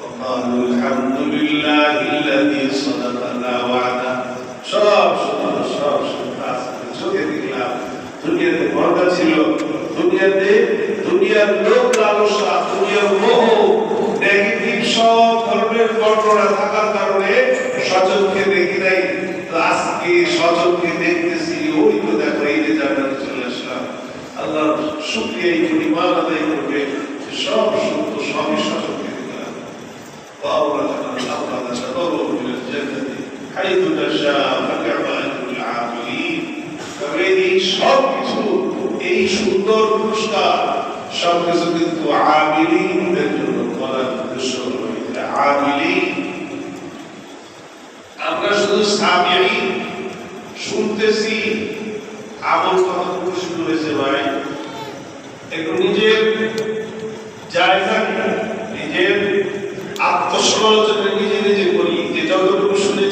وقالوا الحمد لله الذي صدقنا وعده সব সব সব সব কাজ চোখে দেখলাম দুনিয়াতে বরকত ছিল দুনিয়াতে দুনিয়ার লোক লালসা দুনিয়ার মোহ নেগেটিভ সব ধরনের বর্ণনা থাকার কারণে সচক্ষে দেখি নাই তো আজকে সচক্ষে দেখতেছি ওই তো দেখো এই যে জান্নাতে চলে আসলাম আল্লাহ শুক্রিয়া এই পরিমাণ আদায় করবে الأرض نتبوأ من الجنة حيث نشاء فنعم أجر العاملين তবে এই সব কিছু এই সুন্দর পুরস্কার সব কিছু কিন্তু আমিলিনদের জন্য করার উদ্দেশ্য হলো এটা আমিলিন আমরা শুধু সামিয়াই শুনতেছি আমল কখন থেকে শুরু হয়েছে ভাই একটু নিজের জায়গা নিজের عشرة بالمئة